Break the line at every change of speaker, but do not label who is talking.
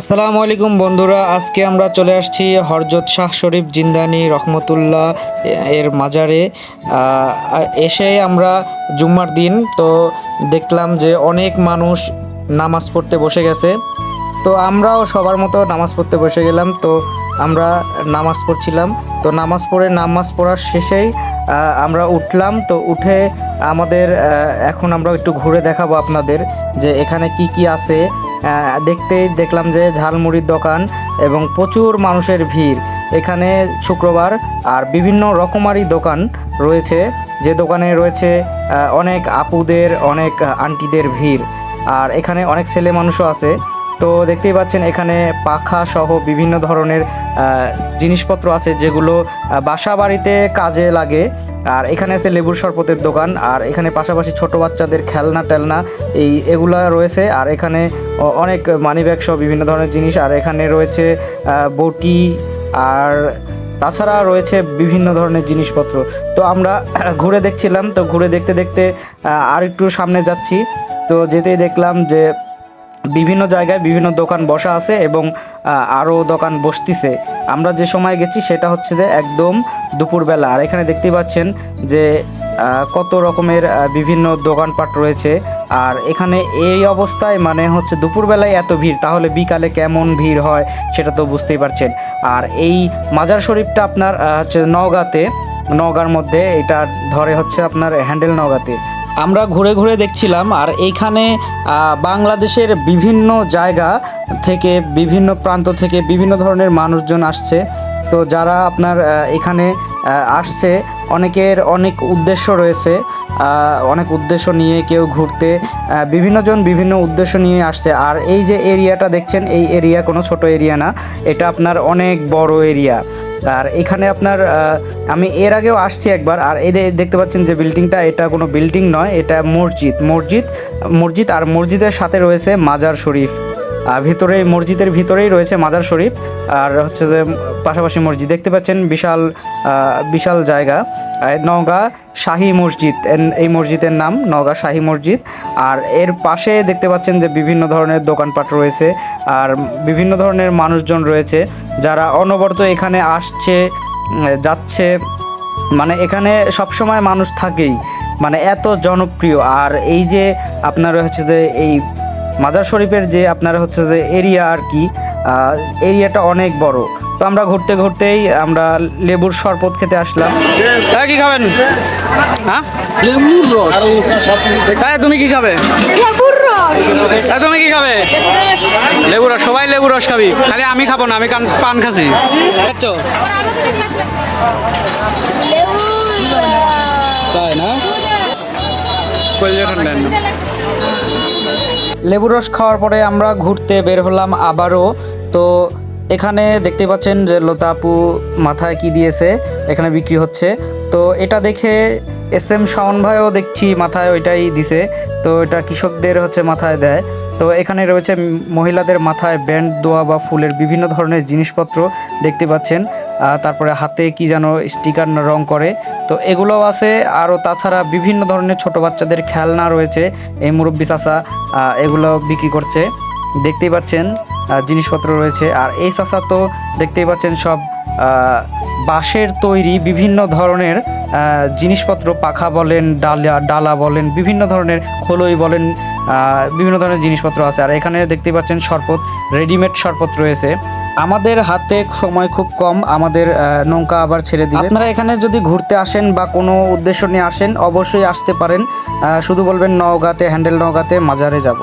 আসসালামু আলাইকুম বন্ধুরা, আজকে আমরা চলে আসছি হরজত শাহ শরীফ জিন্দানি রহমতুল্লাহ এর মাজারে। এসে আমরা জুম্মার দিন, তো দেখলাম যে অনেক মানুষ নামাজ পড়তে বসে গেছে। তো আমরাও সবার মতো নামাজ পড়তে বসে গেলাম, তো আমরা নামাজ পড়ছিলাম। তো নামাজ পড়ে, নামাজ পড়ার শেষেই আমরা উঠলাম। তো উঠে আমাদের এখন আমরা একটু ঘুরে দেখাবো আপনাদের যে এখানে কি কি আছে। দেখতেই দেখলাম যে ঝালমুড়ির দোকান এবং প্রচুর মানুষের ভিড়। এখানে শুক্রবার আর বিভিন্ন রকমারি দোকান রয়েছে। যে দোকানে রয়েছে অনেক আপুদের, অনেক আন্টিদের ভিড়। আর এখানে অনেক ছেলে মানুষও আছে। তো দেখতেই পাচ্ছেন, এখানে পাখা সহ বিভিন্ন ধরনের জিনিসপত্র আছে যেগুলো বাসা বাড়িতে কাজে লাগে। আর এখানে আছে লেবুর শরবতের দোকান, আর এখানে পাশাপাশি ছোট বাচ্চাদের খেলনা টেলনা, এই এগুলা রয়েছে। আর এখানে অনেক মানি ব্যাগ সহ বিভিন্ন ধরনের জিনিস, আর এখানে রয়েছে বটি, আর তাছাড়া রয়েছে বিভিন্ন ধরনের জিনিসপত্র। তো আমরা ঘুরে দেখছিলাম, তো ঘুরে দেখতে দেখতে আর একটু সামনে যাচ্ছি। তো যেতেই দেখলাম যে বিভিন্ন জায়গায় বিভিন্ন দোকান বসা আছে এবং আরও দোকান বসতিছে। আমরা যে সময় গেছি সেটা হচ্ছে যে একদম দুপুরবেলা। আর এখানে দেখতে পাচ্ছেন যে কত রকমের বিভিন্ন দোকানপাট রয়েছে। আর এখানে এই অবস্থায় মানে হচ্ছে দুপুরবেলায় এত ভিড়, তাহলে বিকালে কেমন ভিড় হয় সেটা তো বুঝতেই পারছেন। আর এই মাজার শরীফটা আপনার হচ্ছে নওগাঁতে, নওগাঁর মধ্যে, এটা ধরে হচ্ছে আপনার হ্যান্ডেল নওগাঁতে। আমরা ঘুরে ঘুরে দেখছিলাম আর এইখানে বাংলাদেশের বিভিন্ন জায়গা থেকে বিভিন্ন প্রান্ত থেকে বিভিন্ন ধরনের মানুষজন আসছে। তো যারা আপনার এখানে আসছে, অনেকের অনেক উদ্দেশ্য রয়েছে অনেক উদ্দেশ্য নিয়ে কেউ ঘুরতে বিভিন্নজন বিভিন্ন উদ্দেশ্য নিয়ে আসছে। আর এই যে এরিয়াটা দেখছেন, এই এরিয়া কোনো ছোট এরিয়া না, এটা আপনার অনেক বড় এরিয়া। আর এখানে আপনার আমি এর আগেও আসছি একবার, আর এই দেখতে পাচ্ছেন যে বিল্ডিংটা, এটা কোনো বিল্ডিং নয়, এটা মসজিদ। মসজিদ মসজিদ আর মসজিদের সাথে রয়েছে মাজার শরীফ। ভিতরে মসজিদের ভিতরেই রয়েছে মাজার শরীফ। আর হচ্ছে যে, পাশাপাশি মসজিদ। দেখতে পাচ্ছেন বিশাল বিশাল জায়গা। নওগাঁ শাহী মসজিদ। এই মসজিদের নাম নওগাঁ শাহী মসজিদ। আর এর পাশে দেখতে পাচ্ছেন যে, বিভিন্ন ধরনের দোকানপাট রয়েছে। আর বিভিন্ন ধরনের মানুষজন রয়েছে যারা অনবরত এখানে আসছে যাচ্ছে। মানে এখানে সবসময় মানুষ থাকেই। মানে এত জনপ্রিয়। আর এই যে, আপনার হচ্ছে যে, এই মাজার শরীফের যে আপনার হচ্ছে যে এরিয়া আর কি এরিয়াটা অনেক বড়। তো আমরা ঘুরতে ঘুরতেই আমরা লেবুর শরবত খেতে আসলাম। হ্যাঁ কি খাবেন? হ্যাঁ? হ্যাঁ তুমি কি খাবে?
লেবুর রস।
হ্যাঁ তুমি কি খাবে? লেবু রস সবাই লেবু রস খাবি। খালি আমি খাব না আমি পান খাচ্ছি। তাই না? লেবু রস খাওয়ার পরে আমরা ঘুরতে বের হলাম আবারও। তো এখানে দেখতে পাচ্ছেন যে লতাপু মাথায় কি দিয়েছে, এখানে বিক্রি হচ্ছে। তো এটা দেখে এস এম শাওন ভাইও দেখছি মাথায় ওইটাই দিছে। তো এটা কৃষকদের হচ্ছে মাথায় দেয়। তো এখানে রয়েছে মহিলাদের মাথায় ব্যান্ড, দোয়া বা ফুলের বিভিন্ন ধরনের জিনিসপত্র দেখতে পাচ্ছেন। তারপরে হাতে কি যেন স্টিকার রং করে। তো এগুলোও আছে, আরও তাছাড়া বিভিন্ন ধরনের ছোট বাচ্চাদের খেলনা রয়েছে। এই মুরব্বী চাষা এগুলো বিক্রি করছে। দেখতেই পাচ্ছেন জিনিসপত্র রয়েছে। আর এই চাষা তো দেখতেই পাচ্ছেন সব বাঁশের তৈরি বিভিন্ন ধরনের জিনিসপত্র পাখা বলেন, ডালা ডালা বলেন, বিভিন্ন ধরনের খোলই বলেন বিভিন্ন ধরনের জিনিসপত্র আছে। আর এখানে দেখতে পাচ্ছেন শরবত রেডিমেড শরবত রয়েছে। আমাদের হাতে সময় খুব কম, আমাদের নৌকা আবার ছেড়ে দিবে। আপনারা এখানে যদি ঘুরতে আসেন বা কোনো উদ্দেশ্য নিয়ে আসেন, অবশ্যই আসতে পারেন। শুধু বলবেন নওগাঁতে, হ্যান্ডেল নওগাঁতে মাজারে যাব।